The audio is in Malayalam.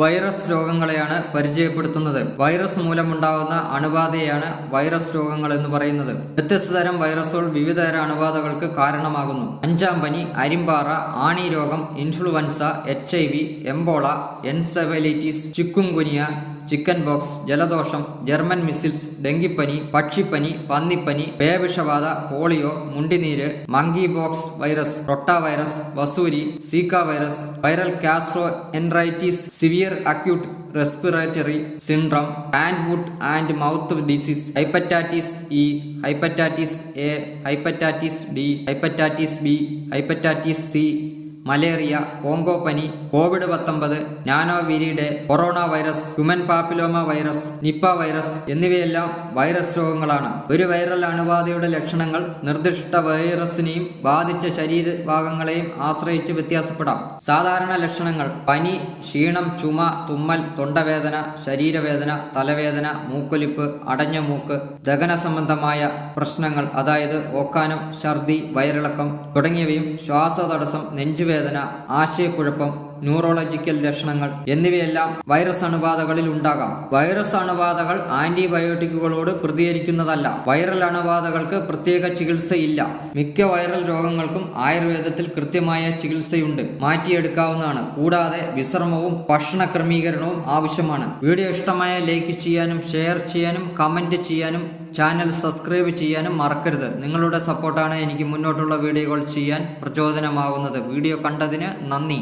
വൈറസ് രോഗങ്ങളെയാണ് പരിചയപ്പെടുത്തുന്നത്. വൈറസ് മൂലമുണ്ടാകുന്ന അണുബാധയാണ് വൈറസ് രോഗങ്ങൾ എന്ന് പറയുന്നത്. വ്യത്യസ്ത തരം വൈറസുകൾ വിവിധ തരം അണുബാധകൾക്ക് കാരണമാകുന്നു. അഞ്ചാം പനി അരിമ്പാറ ആണി രോഗം influenza H I V Ebola encephalitis chikungunya chicken pox ജലദോഷം ജർമ്മൻ മിസിൽസ് ഡെങ്കിപ്പനി പക്ഷിപ്പനി പന്നിപ്പനി പേവിഷബാധ polio മുണ്ടിനീര് monkey pox virus rota virus Vasoori Zika virus viral gastro enteritis severe acute respiratory syndrome hand foot and mouth disease hepatitis E hepatitis A hepatitis D hepatitis B hepatitis C malaria Congo പനി കോവിഡ് പത്തൊമ്പത് നാനോ വിരിയുടെ corona virus human papilloma virus Nipah virus എന്നിവയെല്ലാം വൈറസ് രോഗങ്ങളാണ്. ഒരു വൈറൽ അണുബാധയുടെ ലക്ഷണങ്ങൾ നിർദ്ദിഷ്ട വൈറസിനെയും ബാധിച്ച ശരീരഭാഗങ്ങളെയും ആശ്രയിച്ച് വ്യത്യാസപ്പെടാം. സാധാരണ ലക്ഷണങ്ങൾ പനി ക്ഷീണം ചുമ തുമ്മൽ തൊണ്ടവേദന ശരീരവേദന തലവേദന മൂക്കൊലിപ്പ് അടഞ്ഞ മൂക്ക് ദഹന സംബന്ധമായ പ്രശ്നങ്ങൾ അതായത് ഓക്കാനം ഛർദി വയറിളക്കം തുടങ്ങിയവയും ശ്വാസതടസ്സം നെഞ്ചുവേദന ആശയക്കുഴപ്പം ന്യൂറോളജിക്കൽ ലക്ഷണങ്ങൾ എന്നിവയെല്ലാം വൈറസ് അണുബാധകളിൽ ഉണ്ടാകാം. വൈറസ് അണുബാധകൾ ആന്റിബയോട്ടിക്കുകളോട് പ്രതികരിക്കുന്നതല്ല. വൈറൽ അണുബാധകൾക്ക് പ്രത്യേക ചികിത്സയില്ല. മിക്ക വൈറൽ രോഗങ്ങൾക്കും ആയുർവേദത്തിൽ കൃത്യമായ ചികിത്സയുണ്ട്. മാറ്റിയെടുക്കാവുന്നതാണ്. കൂടാതെ വിശ്രമവും ഭക്ഷണ ക്രമീകരണവും ആവശ്യമാണ്. വീഡിയോ ഇഷ്ടമായ ലൈക്ക് ചെയ്യാനും ഷെയർ ചെയ്യാനും കമന്റ് ചെയ്യാനും ചാനൽ സബ്സ്ക്രൈബ് ചെയ്യാനും മറക്കരുത്. നിങ്ങളുടെ സപ്പോർട്ടാണ് എനിക്ക് മുന്നോട്ടുള്ള വീഡിയോകൾ ചെയ്യാൻ പ്രചോദനമാകുന്നത്. വീഡിയോ കണ്ടതിന് നന്ദി.